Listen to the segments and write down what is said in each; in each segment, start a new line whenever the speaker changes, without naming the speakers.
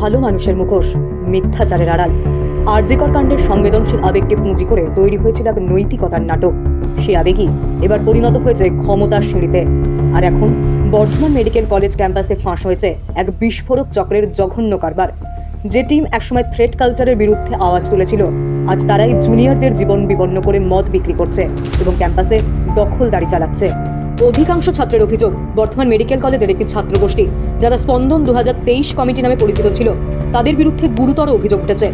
ভালো মানুষের মুখোশ, মিথ্যাচারের আড়াল। আরজিকর কাণ্ডের সংবেদনশীল আবেগকে পুঁজি করে তৈরি হয়েছিল এক নৈতিকতার নাটক। সে আবেগই এবার পরিণত হয়েছে ক্ষমতার সিঁড়িতে। আর এখন বর্ধমান মেডিকেল কলেজ ক্যাম্পাসে ফাঁস হয়েছে এক বিস্ফোরক চক্রের জঘন্য কারবার। যে টিম একসময় থ্রেড কালচারের বিরুদ্ধে আওয়াজ তুলেছিল, আজ তারাই জুনিয়রদের জীবন বিপন্ন করে মদ বিক্রি করছে এবং ক্যাম্পাসে দখলদারি চালাচ্ছে। অধিকাংশ ছাত্রের অভিযোগ, বর্ধমান মেডিকেল কলেজের একটি ছাত্রগোষ্ঠী যারা স্পন্দন দু হাজার তেইশ কমিটি নামে পরিচিত ছিল, তাদের বিরুদ্ধে গুরুতর অভিযোগ উঠেছে।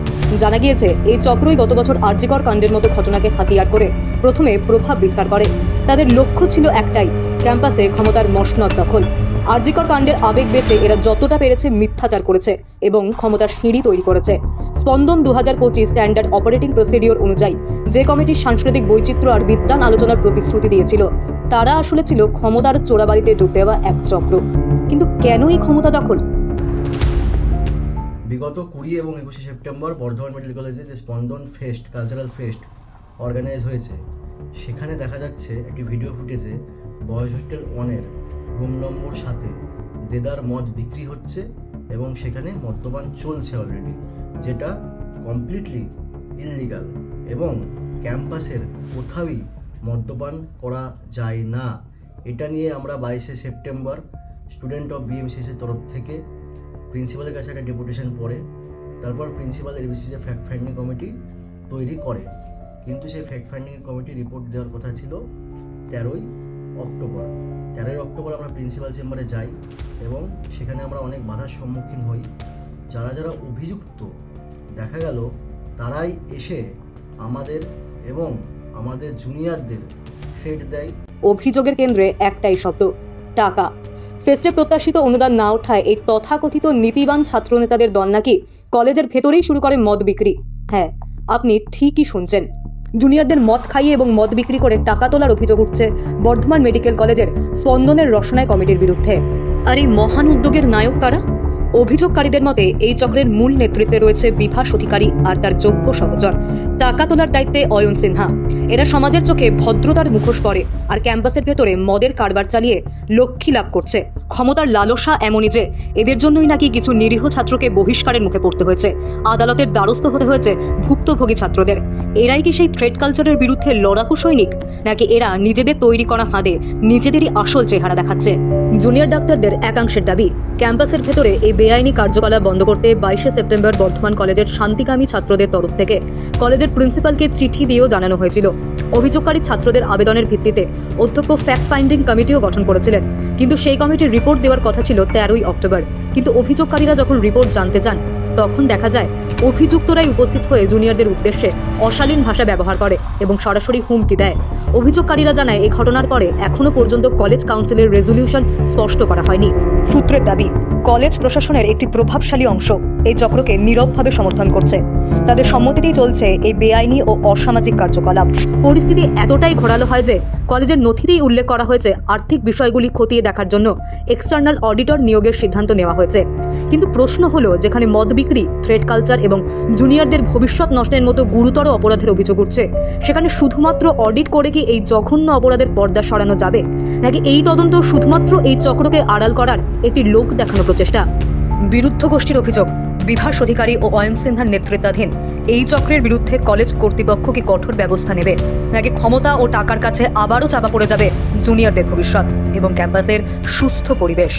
জানা গিয়েছে, এই চক্রই গত বছর আর্যিকর কাণ্ডের মতো ঘটনাকে হাতিয়ার করে, প্রথমে প্রভাব বিস্তার করে। তাদের লক্ষ্য ছিল একটাই, ক্যাম্পাসে ক্ষমতার মসনদ দখল। আর্যিকর কাণ্ডের আবেগ বেঁচে এরা যতটা পেরেছে মিথ্যাচার করেছে এবং ক্ষমতার সিঁড়ি তৈরি করেছে। স্পন্দন দু হাজার পঁচিশ স্ট্যান্ডার্ড অপারেটিং প্রসিডিওর অনুযায়ী, যে কমিটির সাংস্কৃতিক বৈচিত্র্য আর বিদ্যান আলোচনার প্রতিশ্রুতি দিয়েছিল, তারা আসলে ছিল ক্ষমতার চোরাবাড়িতে যোগ দেওয়া এক চক্র। কিন্তু কেন এই ক্ষমতা দখল?
বিগত কুড়ি এবং একুশে সেপ্টেম্বর বর্ধমান মেডিকেল কলেজে যে স্পন্দন ফেস্ট, কালচারাল ফেস্ট অর্গানাইজ হয়েছে, সেখানে দেখা যাচ্ছে একটি ভিডিও ফুটেজে বয়েজ হোস্টেল ওয়ানের রুম নম্বর সাথে দেদার মদ বিক্রি হচ্ছে এবং সেখানে মদ্যপান চলছে অলরেডি যেটা কমপ্লিটলি ইললিগাল এবং ক্যাম্পাসের কোথাওই মদ্যপান করা যায় না। এটা নিয়ে আমরা বাইশে সেপ্টেম্বর স্টুডেন্ট অফ বিএমসিসির তরফ থেকে প্রিন্সিপালের কাছে একটা ডেপুটেশন পড়ে, তারপর প্রিন্সিপাল এবিসি যে ফ্যাক্ট ফাইন্ডিং কমিটি তৈরি করে। কিন্তু সেই ফ্যাক্ট ফাইন্ডিং কমিটি রিপোর্ট দেওয়ার কথা ছিল তেরোই অক্টোবর। তেরোই অক্টোবর আমরা প্রিন্সিপাল চেম্বারে যাই এবং সেখানে আমরা অনেক বাধার সম্মুখীন হই। যারা যারা অভিযুক্ত, দেখা গেল তারাই এসে আমাদের এবং আমাদের জুনিয়রদের থ্রেড দেয়।
অভিযোগের কেন্দ্রে একটাই শব্দ, টাকা। ফেস্টে প্রত্যাশিত অনুদান না ওঠায় এই তথাকথিত নীতিবান ছাত্রনেতাদের দল নাকি কলেজের ভেতরেই শুরু করে মদ বিক্রি। হ্যাঁ আপনি ঠিকই শুনছেন। জুনিয়রদের মদ খাইয়ে এবং মদ বিক্রি করে টাকা তোলার অভিযোগ উঠছে বর্ধমান মেডিকেল কলেজের স্পন্দনের রসনায় কমিটির বিরুদ্ধে। আর এই মহান উদ্যোগের নায়ক কারা? অভিযোগকারীদের মতে, এই চক্রের মূল নেতৃত্বে রয়েছে বিভাস অধিকারী আর তার যোগ্য সহচর। টাকা তোলার দায়িত্বে অয়ন সিনহা। এরা সমাজের চোখে ভদ্রতার মুখোশ পরে আর ক্যাম্পাসের ভেতরে মদের কারবার চালিয়ে লক্ষ্মী লাভ করছে। ক্ষমতার লালসা এমনই যে, এদের জন্যই নাকি কিছু নিরীহ ছাত্রকে বহিষ্কারের মুখে পড়তে হয়েছে। আদালতের দ্বারস্থ হতে হয়েছে ভুক্তভোগী ছাত্রদের। এরাই কি সেই থ্রেড কালচারের বিরুদ্ধে লড়াকু সৈনিক, নাকি এরা নিজেদের তৈরি করা ফাঁদে নিজেদেরই আসল চেহারা দেখাচ্ছে? জুনিয়র ডাক্তারদের একাংশের দাবি ক্যাম্পাসের ভেতরে এই বেআইনি কার্যকলাপ বন্ধ করতে বাইশে সেপ্টেম্বর বর্ধমান কলেজের শান্তিকামী ছাত্রদের তরফ থেকে কলেজের প্রিন্সিপালকে চিঠি দিয়েও জানানো হয়েছিল। অভিযোগকারী ছাত্রদের আবেদনের ভিত্তিতে অধ্যক্ষ ফ্যাক্ট ফাইন্ডিং কমিটিও গঠন করেছিলেন। কিন্তু সেই কমিটির রিপোর্ট দেওয়ার কথা ছিল তেরোই অক্টোবর। কিন্তু অভিযোগকারীরা যখন রিপোর্ট জানতে চান তখন দেখা যায়, অভিযুক্তরাই উপস্থিত হয়ে জুনিয়রদের উদ্দেশ্যে অশালীন ভাষা ব্যবহার করে এবং সরাসরি হুমকি দেয়। অভিযোগকারীরা জানায় এই ঘটনার পরে এখনও পর্যন্ত কলেজ কাউন্সিলের রেজলিউশন স্পষ্ট করা হয়নি। সূত্রের দাবি, কলেজ প্রশাসনের একটি প্রভাবশালী অংশ এই চক্রকে নীরবভাবে সমর্থন করছে। তাদের সম্মতিতেই চলছে এই বেআইনি ও অসামাজিক কার্যকলাপ। পরিস্থিতি এতটাই ঘোরালো হয় যে, কলেজের নথিতেই উল্লেখ করা হয়েছে আর্থিক বিষয়গুলি খতিয়ে দেখার জন্য এক্সটার্নাল অডিটর নিয়োগের সিদ্ধান্ত নেওয়া হয়েছে। কিন্তু প্রশ্ন হলো, যেখানে মদ বিক্রি থ্রেড কালচার এবং জুনিয়রদের ভবিষ্যৎ নষ্টের মতো গুরুতর অপরাধের অভিযোগ উঠছে, সেখানে শুধুমাত্র অডিট করে কি এই জঘন্য অপরাধের পর্দা সরানো যাবে? নাকি এই তদন্ত শুধুমাত্র এই চক্রকে আড়াল করার একটি লোক দেখানো প্রচেষ্টা? বিরুদ্ধ গোষ্ঠীর অভিযোগ, বিভাস অধিকারী ও অয়ন সিনহার নেতৃত্বাধীন, এই চক্রের বিরুদ্ধে কলেজ কর্তৃপক্ষ কি কঠোর ব্যবস্থা নেবে? নাকি ক্ষমতা ও টাকার কাছে আবারও চাপা পড়ে যাবে জুনিয়রদের ভবিষ্যৎ এবং ক্যাম্পাসের সুস্থ পরিবেশ?